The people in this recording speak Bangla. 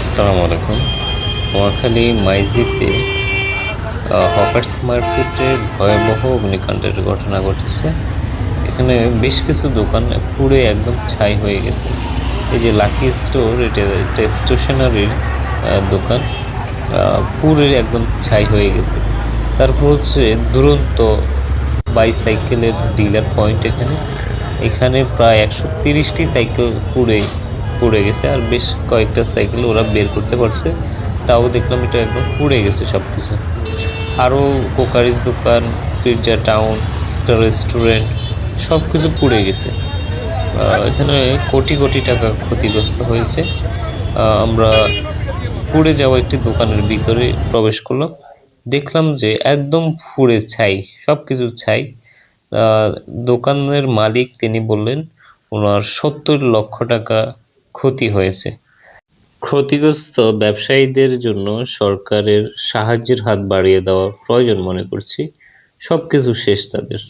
আসসালামু আলাইকুম। নোয়াখালী মাইজদিতে হকার্স মার্কেটে ভয়াবহ অগ্নিকাণ্ডের ঘটনা ঘটেছে। এখানে বেশ কিছু দোকান পুড়ে একদম ছাই হয়ে গেছে। এই যে লাকি স্টোর, এটা একটা স্টেশনারির দোকান পুড়ে একদম ছাই হয়ে গেছে। তারপর হচ্ছে দুরন্ত বাইসাইকেলের ডিলার পয়েন্ট এখানে। এখানে প্রায় একশো তিরিশটি সাইকেল পুড়ে পুড়ে গেছে আর বেশ কয়েকটা সাইকেল ওরা বের করতে পারছে। তাও দেখলাম এটা একদম পুড়ে গেছে সব কিছু আরও কোকারিজ দোকান পিৎজা টাউন একটা রেস্টুরেন্ট সব কিছু পুড়ে গেছে। এখানে কোটি কোটি টাকা ক্ষতিগ্রস্ত হয়েছে। আমরা পুড়ে যাওয়া একটি দোকানের ভিতরে প্রবেশ করলাম। দেখলাম যে একদম পুড়ে ছাই সব কিছু ছাই দোকানের মালিক তিনি বললেন, ওনার সত্তর লক্ষ টাকা ক্ষতি হয়েছে। ক্ষতিগ্রস্ত ব্যবসায়ীদের জন্য সরকারের সাহায্যের হাত বাড়িয়ে দেওয়া প্রয়োজন মনে করছি। সব কিছু শেষ তাদের।